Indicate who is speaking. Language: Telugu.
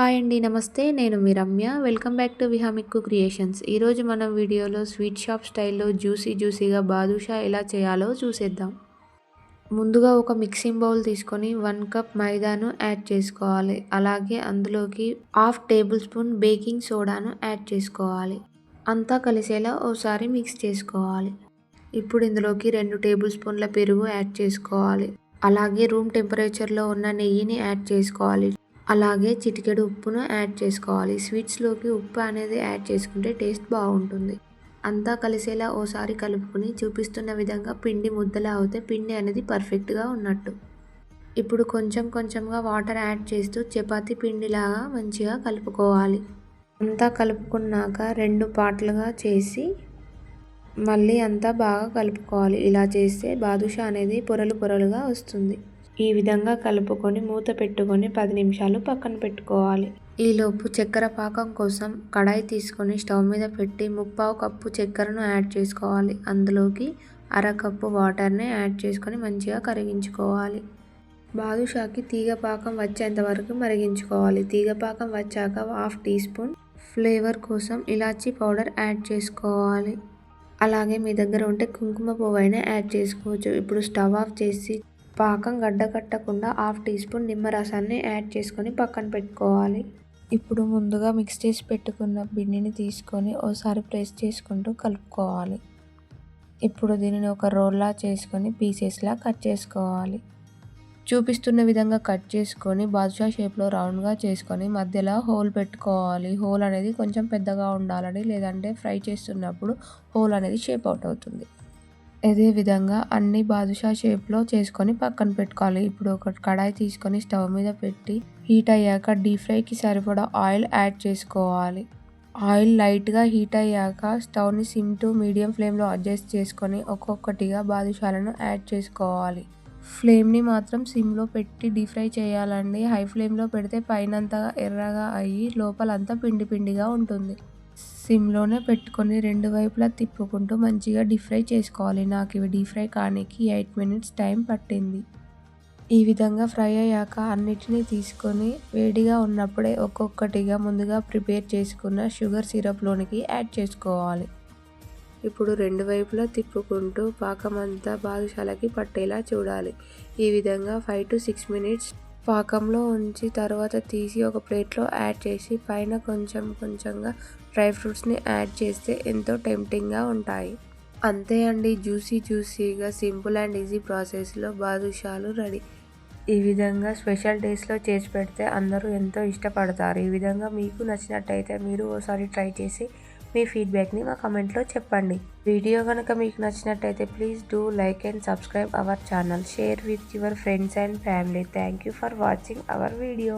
Speaker 1: హాయ్ అండి నమస్తే. నేను మీ రమ్య. వెల్కమ్ బ్యాక్ టు విహామిక్కు క్రియేషన్స్. ఈరోజు మనం వీడియోలో స్వీట్ షాప్ స్టైల్లో జ్యూసీ జ్యూసీగా బాదుషా ఎలా చేయాలో చూసేద్దాం. ముందుగా ఒక మిక్సింగ్ బౌల్ తీసుకొని వన్ కప్ మైదాను యాడ్ చేసుకోవాలి. అలాగే అందులోకి హాఫ్ టేబుల్ స్పూన్ బేకింగ్ సోడాను యాడ్ చేసుకోవాలి. అంతా కలిసేలా ఓసారి మిక్స్ చేసుకోవాలి. ఇప్పుడు ఇందులోకి రెండు టేబుల్ స్పూన్ల పెరుగు యాడ్ చేసుకోవాలి. అలాగే రూమ్ టెంపరేచర్లో ఉన్న నెయ్యిని యాడ్ చేసుకోవాలి. అలాగే చిటికెడు ఉప్పును యాడ్ చేసుకోవాలి. స్వీట్స్లోకి ఉప్పు అనేది యాడ్ చేసుకుంటే టేస్ట్ బాగుంటుంది. అంతా కలిసేలా ఓసారి కలుపుకొని చూపిస్తున్న విధంగా పిండి ముద్దలా అవుతే పిండి అనేది పర్ఫెక్ట్గా ఉన్నట్టు. ఇప్పుడు కొంచెం కొంచెంగా వాటర్ యాడ్ చేస్తూ చపాతీ పిండిలాగా మంచిగా కలుపుకోవాలి. అంతా కలుపుకున్నాక రెండు పాటలుగా చేసి మళ్ళీ అంతా బాగా కలుపుకోవాలి. ఇలా చేస్తే బాదుషా అనేది పొరలు పొరలుగా వస్తుంది. ఈ విధంగా కలుపుకొని మూత పెట్టుకొని పది నిమిషాలు పక్కన పెట్టుకోవాలి. ఈలోపు చక్కెర పాకం కోసం కడాయి తీసుకొని స్టవ్ మీద పెట్టి ముప్పావు కప్పు చక్కెరను యాడ్ చేసుకోవాలి. అందులోకి అరకప్పు వాటర్ని యాడ్ చేసుకొని మంచిగా కరిగించుకోవాలి. బాదుషాకి తీగ పాకం వచ్చేంత వరకు మరిగించుకోవాలి. తీగ పాకం వచ్చాక హాఫ్ టీ స్పూన్ ఫ్లేవర్ కోసం ఇలాచీ పౌడర్ యాడ్ చేసుకోవాలి. అలాగే మీ దగ్గర ఉంటే కుంకుమ పువ్వు అయినా యాడ్ చేసుకోవచ్చు. ఇప్పుడు స్టవ్ ఆఫ్ చేసి పాకం గడ్డ కట్టకుండా హాఫ్ టీ స్పూన్ నిమ్మరసాన్ని యాడ్ చేసుకొని పక్కన పెట్టుకోవాలి. ఇప్పుడు ముందుగా మిక్స్ చేసి పెట్టుకున్న పిండిని తీసుకొని ఓసారి ప్రెస్ చేసుకుంటూ కలుపుకోవాలి. ఇప్పుడు దీనిని ఒక రోల్లా చేసుకొని పీసెస్లా కట్ చేసుకోవాలి. చూపిస్తున్న విధంగా కట్ చేసుకొని బాదుషా షేప్లో రౌండ్గా చేసుకొని మధ్యలో హోల్ పెట్టుకోవాలి. హోల్ అనేది కొంచెం పెద్దగా ఉండాలని లేదంటే ఫ్రై చేస్తున్నప్పుడు హోల్ అనేది షేప్ అవుట్ అవుతుంది. అదే విధంగా అన్ని బాదుషా షేప్లో చేసుకొని పక్కన పెట్టుకోవాలి. ఇప్పుడు ఒక కడాయి తీసుకొని స్టవ్ మీద పెట్టి హీట్ అయ్యాక డీప్ ఫ్రైకి సరిపడా ఆయిల్ యాడ్ చేసుకోవాలి. ఆయిల్ లైట్గా హీట్ అయ్యాక స్టవ్ని సిమ్ టు మీడియం ఫ్లేమ్లో అడ్జస్ట్ చేసుకొని ఒక్కొక్కటిగా బాదుషాలను యాడ్ చేసుకోవాలి. ఫ్లేమ్ని మాత్రం సిమ్లో పెట్టి డీప్ ఫ్రై చేయాలండి. హై ఫ్లేమ్లో పెడితే పైనంతా ఎర్రగా అయ్యి లోపలంతా పిండి పిండిగా ఉంటుంది. సిమ్లోనే పెట్టుకొని రెండు వైపులా తిప్పుకుంటూ మంచిగా డీప్ ఫ్రై చేసుకోవాలి. నాకు ఇవి డీప్ ఫ్రై కానికి ఎయిట్ మినిట్స్ టైం పట్టింది. ఈ విధంగా ఫ్రై అయ్యాక అన్నిటినీ తీసుకొని వేడిగా ఉన్నప్పుడే ఒక్కొక్కటిగా ముందుగా ప్రిపేర్ చేసుకున్న షుగర్ సిరప్లోనికి యాడ్ చేసుకోవాలి. ఇప్పుడు రెండు వైపులా తిప్పుకుంటూ పాకమంతా బాదుషాలకి పట్టేలా చూడాలి. ఈ విధంగా ఫైవ్ టు సిక్స్ మినిట్స్ పాకంలో ఉంచి తర్వాత తీసి ఒక ప్లేట్లో యాడ్ చేసి పైన కొంచెం కొంచెంగా డ్రై ఫ్రూట్స్ని యాడ్ చేస్తే ఎంతో టెంప్టింగ్గా ఉంటాయి. అంతే అండి జ్యూసీ జ్యూసీగా సింపుల్ అండ్ ఈజీ ప్రాసెస్లో బాదుషాలు రెడీ. ఈ విధంగా స్పెషల్ డేస్లో చేసి పెడితే అందరూ ఎంతో ఇష్టపడతారు. ఈ విధంగా మీకు నచ్చినట్టయితే మీరు ఓసారి ట్రై చేసి మీ ఫీడ్బ్యాక్ని మా కమెంట్లో చెప్పండి. వీడియో కనుక మీకు నచ్చినట్టయితే please do like and subscribe our channel share with your friends and family thank you for watching our video